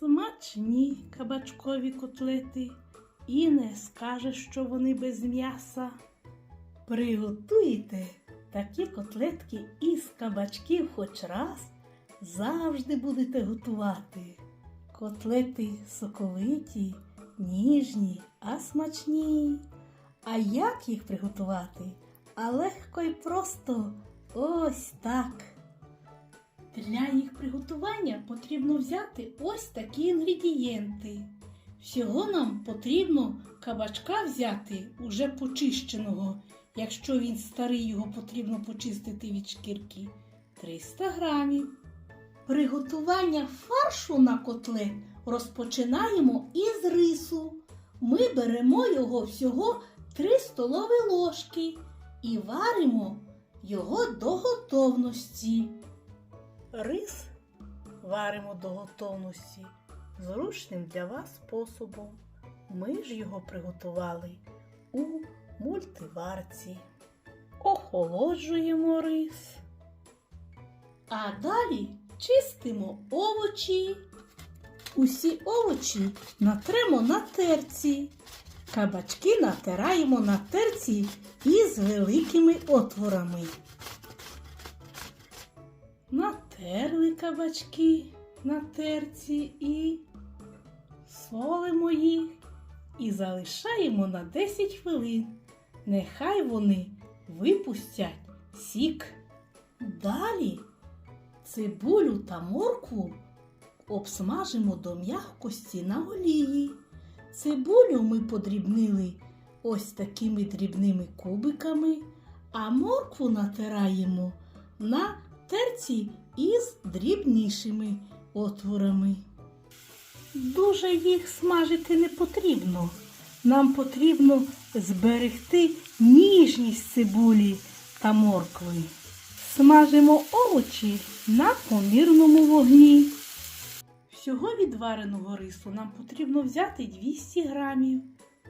Смачні кабачкові котлети, і не скажеш, що вони без м'яса. Приготуєте такі котлетки із кабачків хоч раз, завжди будете готувати. Котлети соковиті, ніжні, а смачні. А як їх приготувати? А легко і просто ось так. Для їх приготування потрібно взяти ось такі інгредієнти. Всього нам потрібно кабачка взяти уже почищеного. Якщо він старий, його потрібно почистити від шкірки 300 грамів. Приготування фаршу на котлет розпочинаємо із рису. Ми беремо його всього 3 столові ложки і варимо його до готовності. Рис варимо до готовності зручним для вас способом. Ми ж його приготували у мультиварці. Охолоджуємо рис. А далі чистимо овочі. Усі овочі натремо на терці. Кабачки натираємо на терці із великими отворами. Натерли кабачки на терці і солимо їх і залишаємо на 10 хвилин. Нехай вони випустять сік. Далі цибулю та моркву обсмажимо до м'якості на олії. Цибулю ми подрібнили ось такими дрібними кубиками, а моркву натираємо на терці із дрібнішими отворами. Дуже їх смажити не потрібно. Нам потрібно зберегти ніжність цибулі та моркви. Смажимо овочі на помірному вогні. Всього відвареного рису нам потрібно взяти 200 грамів.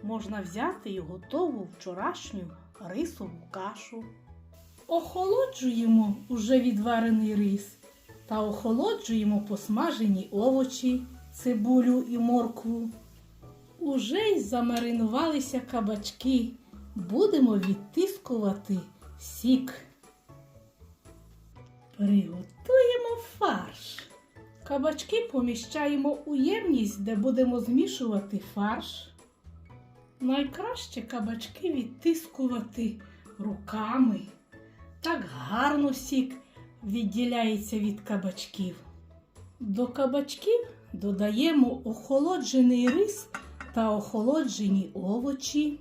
Можна взяти й готову вчорашню рисову кашу. Охолоджуємо уже відварений рис та охолоджуємо посмажені овочі, цибулю і моркву. Уже й замаринувалися кабачки. Будемо відтискувати сік. Приготуємо фарш. Кабачки поміщаємо у ємність, де будемо змішувати фарш. Найкраще кабачки відтискувати руками. Так гарно сік відділяється від кабачків. До кабачків додаємо охолоджений рис та охолоджені овочі.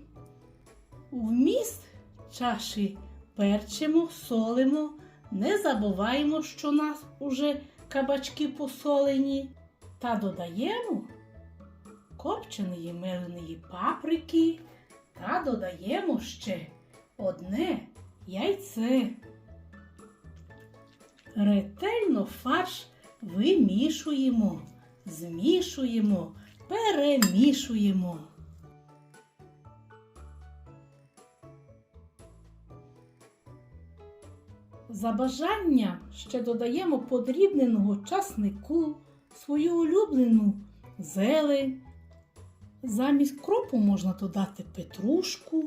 Вміст чаші перчимо, солимо. Не забуваємо, що у нас уже кабачки посолені. Та додаємо копченої меленої паприки та додаємо ще одне яйце. Ретельно фарш вимішуємо, змішуємо, перемішуємо. За бажання ще додаємо подрібненого часнику, свою улюблену зелень. Замість кропу можна додати петрушку.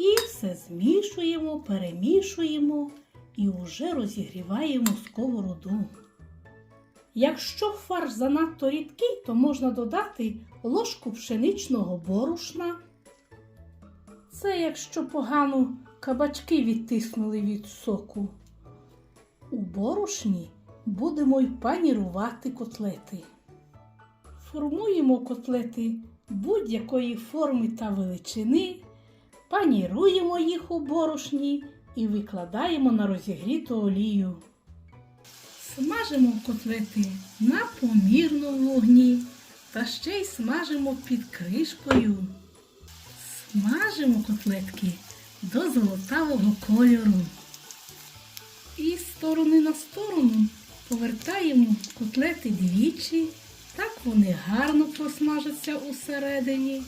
І все змішуємо, перемішуємо і вже розігріваємо сковороду. Якщо фарш занадто рідкий, то можна додати ложку пшеничного борошна. Це якщо погано кабачки відтиснули від соку. У борошні будемо й панірувати котлети. Формуємо котлети будь-якої форми та величини, паніруємо їх у борошні і викладаємо на розігріту олію. Смажимо котлети на помірному вогні та ще й смажимо під кришкою. Смажимо котлетки до золотавого кольору. І з сторони на сторону повертаємо котлети двічі. Так вони гарно просмажаться усередині.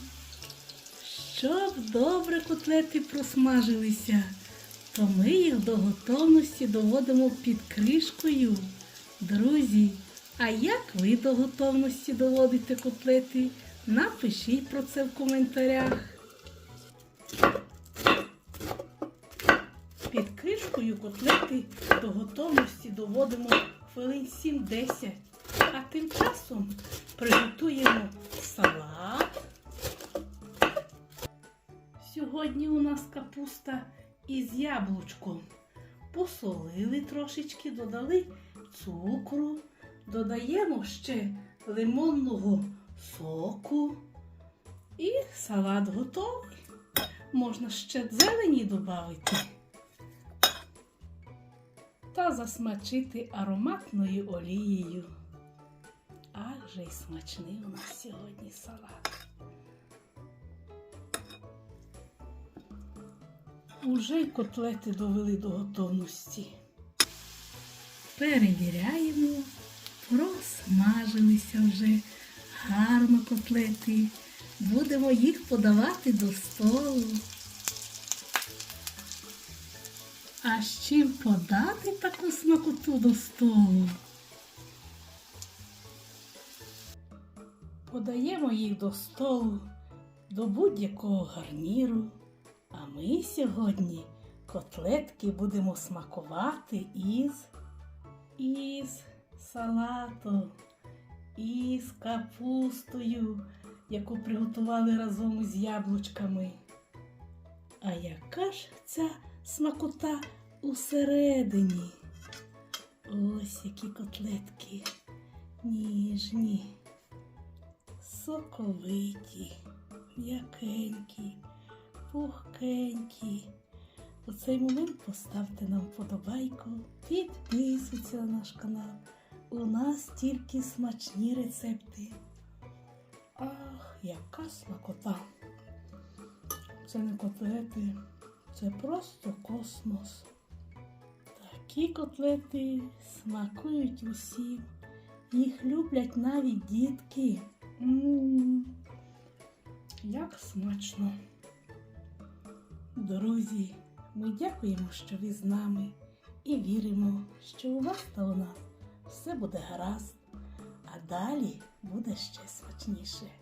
Щоб добре котлети просмажилися, то ми їх до готовності доводимо під кришкою. Друзі, А як ви до готовності доводите котлети? Напишіть про це в коментарях. Під кришкою котлети до готовності доводимо хвилин 7-10. А тим часом приготуємо салат. Сьогодні у нас капуста із яблучком. Посолили трошечки, додали цукру, додаємо ще лимонного соку. І салат готовий. Можна ще зелені додати та засмачити ароматною олією. Ах же й смачний у нас сьогодні салат. Уже й котлети довели до готовності. Перевіряємо, просмажилися вже гарно котлети. Будемо їх подавати до столу. А з чим подати таку смакоту до столу? Подаємо їх до столу, до будь-якого гарніру. А ми сьогодні котлетки будемо смакувати із, із салатом, із капустою, яку приготували разом із яблучками. А яка ж ця смакота усередині? Ось які котлетки ніжні, соковиті, м'якенькі, пухкенькі. У цей момент поставте нам вподобайку, підписуйтесь на наш канал. У нас тільки смачні рецепти. Ах, яка смакота! Це не котлети, це просто космос. Такі котлети смакують усім. Їх люблять навіть дітки. М, Як смачно. Друзі, ми дякуємо, що ви з нами і віримо, що у вас та у нас все буде гаразд, а далі буде ще смачніше.